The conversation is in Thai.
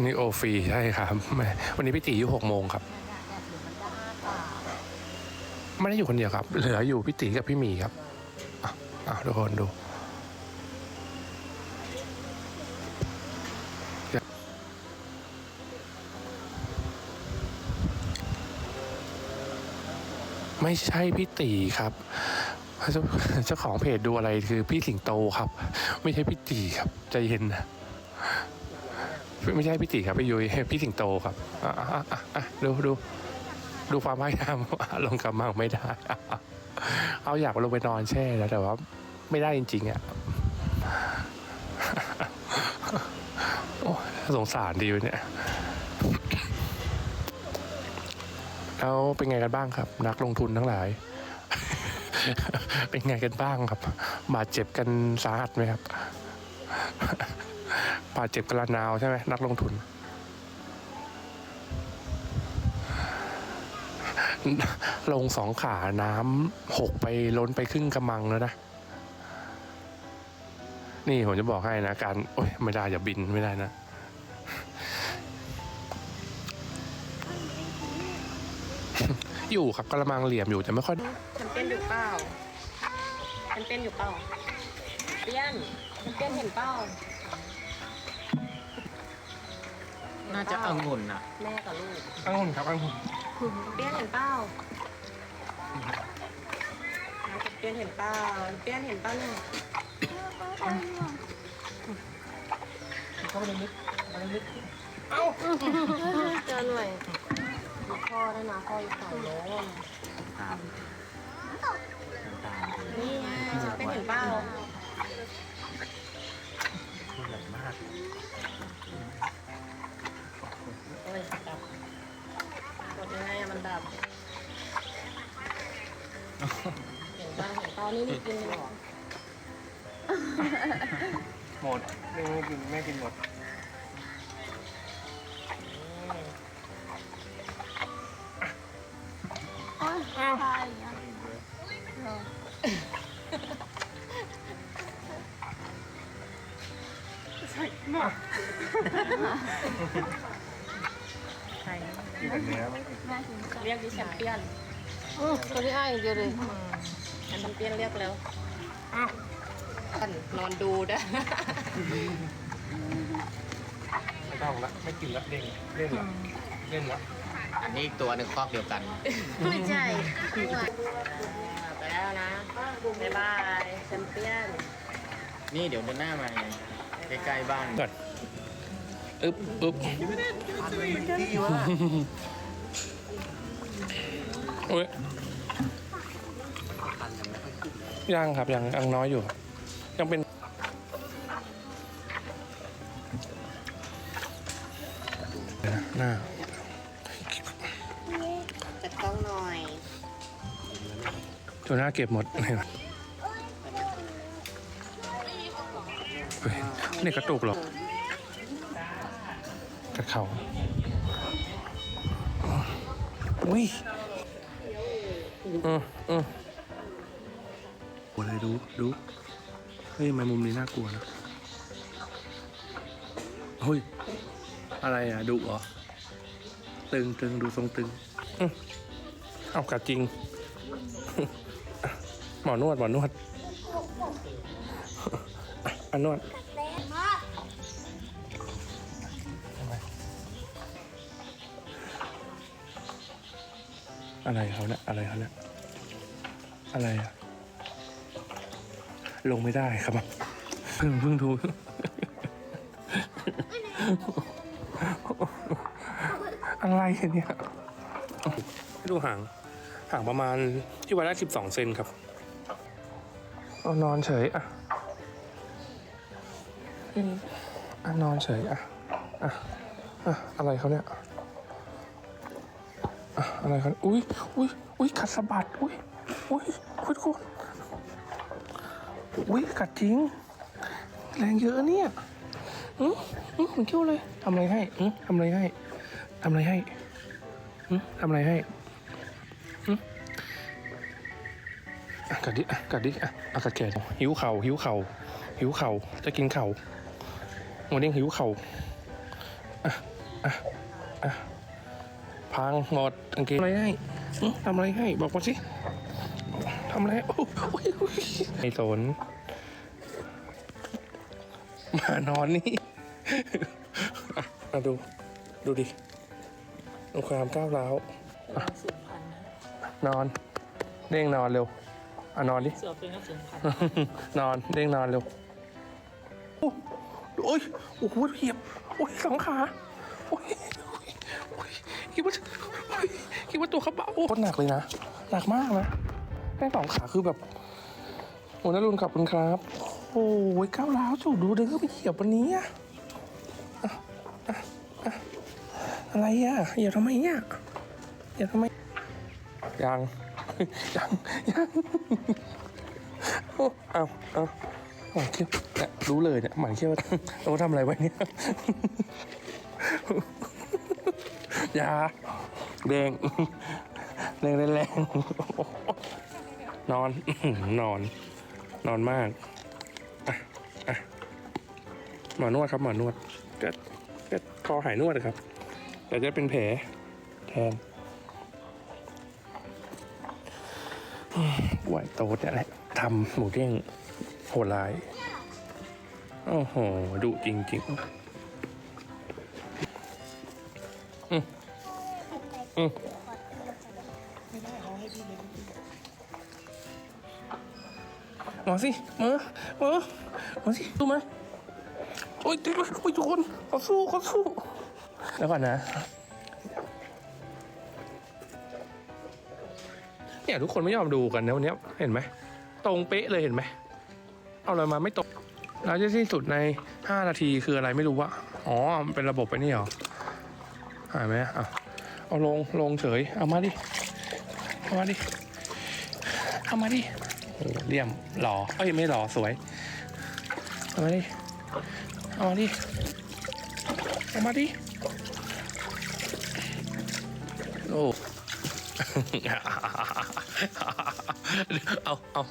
นนี้โอฟรีใช่ครับ วันนี้พี่ตีอยู่หกโมงครับ ไม่ได้อยู่คนเดียวครับ เหลืออยู่พี่ตีกับพี่หมีครับอะอะทุกคนดูไม่ใช่พี่ตีครับเจ้าเจ้าของเพจดูอะไรคือพี่สิงโตครับ ไม่ใช่พี่ตีครับ ใจเย็นนะ ไม่ใช่พี่ตีครับพี่ยุ้ยพี่สิงโตครับอะอะอะดูดูดูความพยายามลงกำมังไม่ได้ เอาอยากลงไปนอนแช่แล้วแต่ว่า ไม่ได้จริงๆอะโอ้สงสารดีวเนี่ยแล้วเป็นไงกันบ้างครับ นักลงทุนทั้งหลาย เป็นไงกันบ้างครับ บาดเจ็บกันสาหัสไหมครับ บาดเจ็บกระนาวใช่ไหมนักลงทุน ลงสองขาน้ำหกไปล้นไปครึ่งกระมังแล้วนะ นี่ผมจะบอกให้นะ การ โอ้ยไม่ได้อย่าบินไม่ได้นะอยู่ครับกระมังเหลี่ยมอยู่แต่ไม่ค่อยแชมเปี้นอยู่เปล่าแชมเปี้นอยู่เปล่าเปี้ยนแชมเปี้นเห็นเปล่า น่าจะองุ่นอะ แม่กับลูกอังุ่นครับอังุ่นเปี้ยนเห็นเปล่าน้องเปี้ยนเห็นเปล่าเปี้ยนเห็นเปล่าเนี่ยเข้าไปลึกไปลึกเจอหน่อยมีพ่อด้วยนะพ่ออยู่ฝั่งโน้นตามตามนี่ไงแชมเปี้ยนเห็นเปล่า ห็นเปล่าเห็นเปล่านี่นี่กินเหรอหมดไม่กินไม่กินหมดใครกินแต่เนื้อเรียกดิแชมเปี้ยนตัวนี้อ้ายเดียวเลย แชมเปี้ยนเรียกแล้วนอนดูด้วยไม่ต้องละไม่กินละเด้งเล่นละเล่นละอันนี้อีกตัวหนึ่งคอกเดียวกัน ไม่ใช่ไปแล้วนะบ๊ายบายแชมเปี้ยนนี่เดี๋ยวเดินหน้ามาไงใกล้ๆบ้านก่อนอึ๊บอึ๊บโอ้ย ยังครับยังยังน้อยอยู่ ยังเป็นหน้าจัดกล้องหน่อยตัวหน้าเก็บหมดเห็นไหมเฮ้ยนี่กระตุกหรอกกระเขาอุ้ยเออเออ โอ้อะไรดูดูเฮ้ยทำไมมุมนี้น่ากลัวนะเฮ้ยอะไรอะดุเหรอ ตึงตึงดูทรงตึงเอากัดจริง หมอนวดหมอนวดอันนวดอะไรเขาเนี่ยอะไรเขาเนี่ยอะไรอะ ลงไม่ได้ครับเพิ่งเพิ่งดูอะไรเนี่ยให้ดูห่างห่างประมาณที่วัดได้สิบสองเซนครับเอานอนเฉยอะอืมอะนอนเฉยอะอะอะอะไรเขาเนี่ยอะอะไรเขาอุ้ยอุ้ยอุ้ยกัดสะบัด อุ้ยอุ้ยอุ้ยทุกคน อุ้ยกัดจริงแรงเยอะเนี่ยอืมอืมมันเขี้ยวเลยทำอะไรให้อืมทำอะไรให้ทำอะไรให้อืมทำอะไรให้อะกัดดิอะกัดดิอะอะกัดแขนหิวเข่าหิวเข่าหิวเข่าจะกินเข่าวันนี้หิวเข่าอะอะอะพังหมดกางเกงอะไรให้อื้อทำอะไรให้บอกมาสิ ทำอะไรโอ้โอ้ยไอ้สนมานอนนี่มาดู ดูดิดูความก้าวร้าวสูงพันนะนอน เด้งนอนเร็วอะนอนดิเสือเป็นก็สูงพันนอนเด้งนอนเร็วโอ้โอ้ยโอ้โหเหยียบโอ้ยสองขาโอ้ยโอ้ยโอ้ยคิดว่าคิดว่าตัวเขาเบาโคตรหนักเลยนะ หนักมากนะ แค่สองขาคือแบบโอ้นรุนขอบคุณครับ โอ้ยก้าวร้าวจูดูเดินก็ไปเหยียบวันนี้อะอะอะอะไรอะเหยียบทำไมเนี่ยเหยียบทำไมยังยังยังโอ้เอาเอาหมายเขี้ยวเนี่ยรู้เลยเนี่ยหมายเขี้ยวเราทำอะไรไว้เนี่ยอย่าแดงแรงแรงแรง นอน นอน นอนมากอะอะหมอนวดครับหมอนวดก็ก็คอหายนวดครับ แต่จะเป็นแผลแทนไหวโตเนี่ยแหละทำหมูเด้งโหดร้ายโอ้โหดุจริงๆอืมอืม มาสิมามามาสิดูไหมโอ้ยติดเลยโอ้ยทุกคนเขาสู้เขาสู้แล้วก่อนนะเนี่ยทุกคนไม่ยอมดูกันนะวันนี้เห็นไหมตรงเป๊ะเลยเห็นไหมเอาอะไรมาไม่ตรงแล้วจะสิ้นสุดใน 5 นาทีคืออะไรไม่รู้วะอ๋อมันเป็นระบบไปนี่หรอหายไหมอะเอาลงลงเฉยเอามาดิเอามาดิเอามาดิ เลี่ยมหล่อเอ้ยไม่หล่อสวย เอามาดิ เอามาดิ เอามาดิ โอ้ เอาเอา